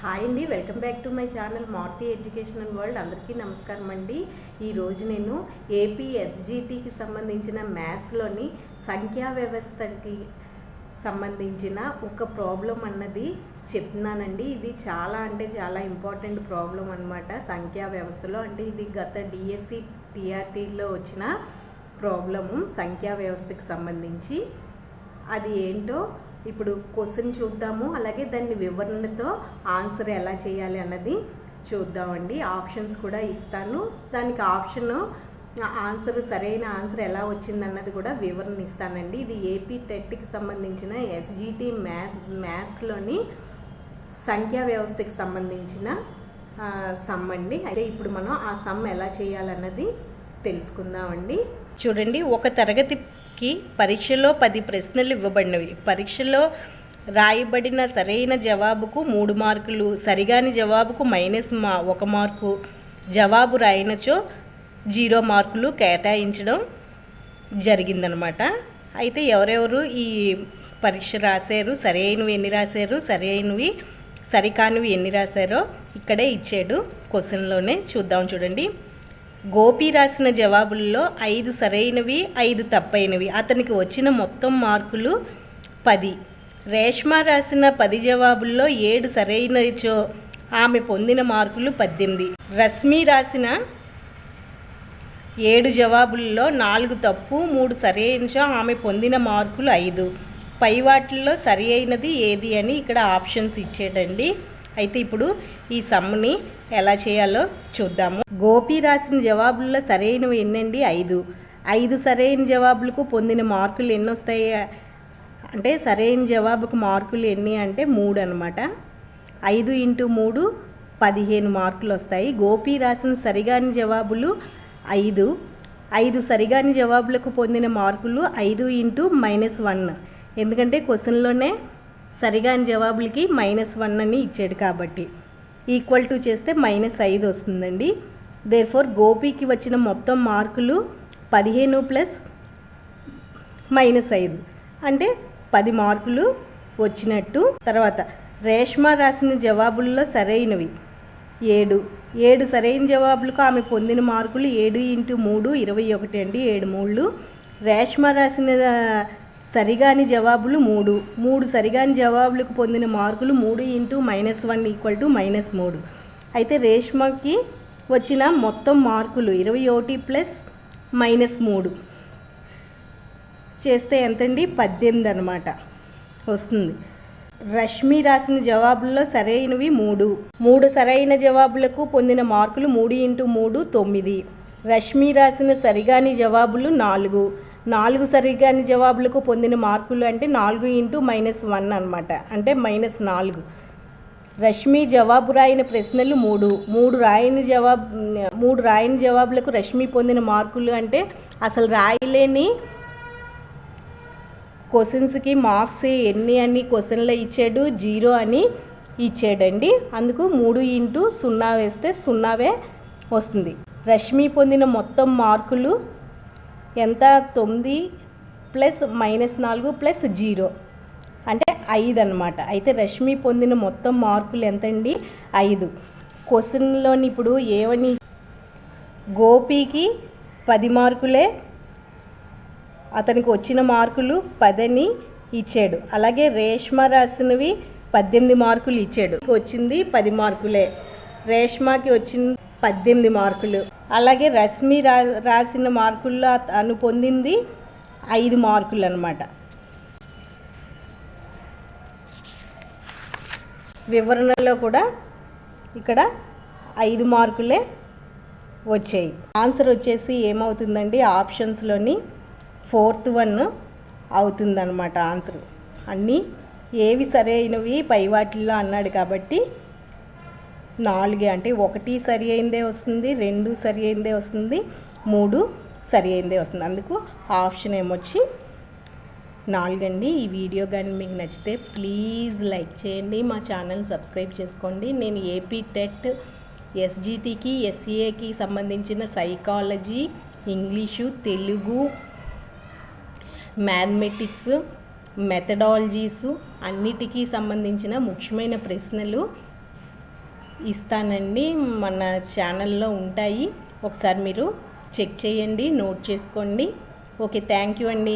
Hi అండి welcome back to my channel Maruti educational world. అందరికీ నమస్కారం అండి. ఈరోజు నేను ఏపీఎస్జిటికి సంబంధించిన మ్యాథ్స్లోని సంఖ్యా వ్యవస్థకి సంబంధించిన ఒక ప్రాబ్లం అన్నది చెప్తున్నానండి. ఇది చాలా అంటే చాలా ఇంపార్టెంట్ ప్రాబ్లం అనమాట సంఖ్యా వ్యవస్థలో అంటే ఇది గత డిఎస్సి టీఆర్టీలో వచ్చిన ప్రాబ్లము సంఖ్యా వ్యవస్థకి సంబంధించి. అది ఏంటో ఇప్పుడు క్వశ్చన్ చూద్దాము. అలాగే దాన్ని వివరణతో ఆన్సర్ ఎలా చేయాలి అన్నది చూద్దామండి. ఆప్షన్స్ కూడా ఇస్తాను. దానికి ఆప్షన్ ఆన్సర్ సరైన ఆన్సర్ ఎలా వచ్చిందన్నది కూడా వివరణ ఇస్తానండి. ఇది ఏపీ టెట్కి సంబంధించిన ఎస్జిటి మ్యాథ్స్ మ్యాథ్స్లోని సంఖ్యా వ్యవస్థకి సంబంధించిన సమ్ అండి. అయితే ఇప్పుడు మనం ఆ సమ్ ఎలా చేయాలన్నది తెలుసుకుందామండి. చూడండి ఒక తరగతి కి పరీక్షలో పది ప్రశ్నలు ఇవ్వబడినవి. పరీక్షలో రాయబడిన సరైన జవాబుకు మూడు మార్కులు సరిగాని జవాబుకు మైనస్ మా ఒక మార్కు జవాబు రాయినచో జీరో మార్కులు కేటాయించడం జరిగిందనమాట. అయితే ఎవరెవరు ఈ పరీక్ష రాశారు సరైనవి ఎన్ని రాశారు సరైనవి సరికానివి ఎన్ని రాశారో ఇక్కడే ఇచ్చాడు క్వశ్చన్లోనే చూద్దాం చూడండి. గోపి రాసిన జవాబుల్లో ఐదు సరైనవి ఐదు తప్పైనవి. అతనికి వచ్చిన మొత్తం మార్కులు పది. రేష్మ రాసిన పది జవాబుల్లో ఏడు సరైనచో ఆమె పొందిన మార్కులు పద్దెనిమిది. రశ్మి రాసిన ఏడు జవాబుల్లో నాలుగు తప్పు మూడు సరైనచో ఆమె పొందిన మార్కులు ఐదు. పై వాటిల్లో సరి అయినది ఏది అని ఇక్కడ ఆప్షన్స్ ఇచ్చేటండి. అయితే ఇప్పుడు ఈ సమ్ని ఎలా చేయాలో చూద్దాము. గోపి రాసిన జవాబుల్లో సరైనవి ఎన్నండి? ఐదు. ఐదు సరైన జవాబులకు పొందిన మార్కులు ఎన్ని వస్తాయి అంటే సరైన జవాబుకు మార్కులు ఎన్ని అంటే మూడు అనమాట ఐదు ఇంటూ మూడు పదిహేను మార్కులు వస్తాయి. గోపి రాసిన సరిగాని జవాబులు ఐదు. ఐదు సరిగాని జవాబులకు పొందిన మార్కులు ఐదు ఇంటూ మైనస్ వన్. ఎందుకంటే క్వశ్చన్లోనే సరిగాని జవాబులకి మైనస్ వన్ అని ఇచ్చాడు కాబట్టి. ఈక్వల్ టు చేస్తే మైనస్ ఐదు వస్తుందండి. దేర్ ఫోర్ గోపికి వచ్చిన మొత్తం మార్కులు పదిహేను ప్లస్ మైనస్ ఐదు. అంటే పది మార్కులు వచ్చినట్టు. తర్వాత రేష్మ రాసిన జవాబుల్లో సరైనవి. ఏడు. ఏడు సరైన జవాబులకు ఆమె పొందిన మార్కులు ఏడు ఇంటూ మూడు ఇరవై ఒకటి అండి ఏడు మూడు రేష్మ రాసిన సరిగాని జవాబులు మూడు. మూడు సరిగాని జవాబులకు పొందిన మార్కులు మూడు into minus one equal to minus మూడు. అయితే రేష్మకి వచ్చిన మొత్తం మార్కులు ఇరవై ఒకటి ప్లస్ మైనస్ మూడు. చేస్తే ఎంతండి? పద్దెనిమిది అనమాట వస్తుంది. రష్మి రాసిన జవాబుల్లో సరైనవి మూడు. మూడు సరైన జవాబులకు పొందిన మార్కులు మూడు ఇంటూ మూడు తొమ్మిది. రష్మి రాసిన సరిగాని జవాబులు నాలుగు. నాలుగు సరిగ్గాని జవాబులకు పొందిన మార్కులు అంటే నాలుగు ఇంటూ మైనస్ వన్ అనమాట అంటే మైనస్ నాలుగు. రష్మి జవాబు రాయని ప్రశ్నలు మూడు. మూడు రాయని జవాబు మూడు రాయని జవాబులకు రష్మి పొందిన మార్కులు అంటే అసలు రాయలేని క్వశ్చన్స్కి మార్క్స్ ఎన్ని అని క్వశ్చన్లో ఇచ్చాడు జీరో అని ఇచ్చాడండి. అందుకు మూడు ఇంటూ సున్నా వేస్తే సున్నావే వస్తుంది. రష్మి పొందిన మొత్తం మార్కులు ఎంత? తొమ్మిది ప్లస్ మైనస్ నాలుగు ప్లస్ జీరో. అంటే ఐదు అనమాట అయితే రష్మి పొందిన మొత్తం మార్కులు ఎంతండి? ఐదు. క్వశ్చన్లోని ఇప్పుడు ఏమని గోపికి పది మార్కులే. అతనికి వచ్చిన మార్కులు పదని ఇచ్చాడు. అలాగే రేష్మ రాసినవి పద్దెనిమిది మార్కులు ఇచ్చాడు. వచ్చింది పది మార్కులే. రేష్మకి వచ్చింది పద్దెనిమిది మార్కులు. అలాగే రశ్మి రా రాసిన మార్కుల్లో తను పొందింది ఐదు మార్కులు అనమాట వివరణలో కూడా ఇక్కడ ఐదు మార్కులే వచ్చాయి. ఆన్సర్ వచ్చేసి ఏమవుతుందండి? ఆప్షన్స్లోని ఫోర్త్ వన్ అవుతుందన్నమాట ఆన్సర్. అన్నీ ఏవి సరైనవి? పై వాటిల్లో అన్నాడు కాబట్టి నాలుగే అంటే ఒకటి సరి అయిందే వస్తుంది రెండు సరి అయిందే వస్తుంది మూడు సరి అయిందే వస్తుంది. అందుకు ఆప్షన్ ఏమొచ్చి నాలుగండి. ఈ వీడియో కానీ మీకు నచ్చితే ప్లీజ్ లైక్ చేయండి మా ఛానల్ సబ్స్క్రైబ్ చేసుకోండి. నేను ఏపీ టెట్ ఎస్జిటికి ఎస్సీఏకి సంబంధించిన psychology English Telugu mathematics methodologies అన్నిటికీ సంబంధించిన ముఖ్యమైన ప్రశ్నలు ఇస్తానండి. మన ఛానల్లో ఉంటాయి. ఒకసారి మీరు చెక్ చేయండి నోట్ చేసుకోండి. ఓకే థ్యాంక్ యూ అండి.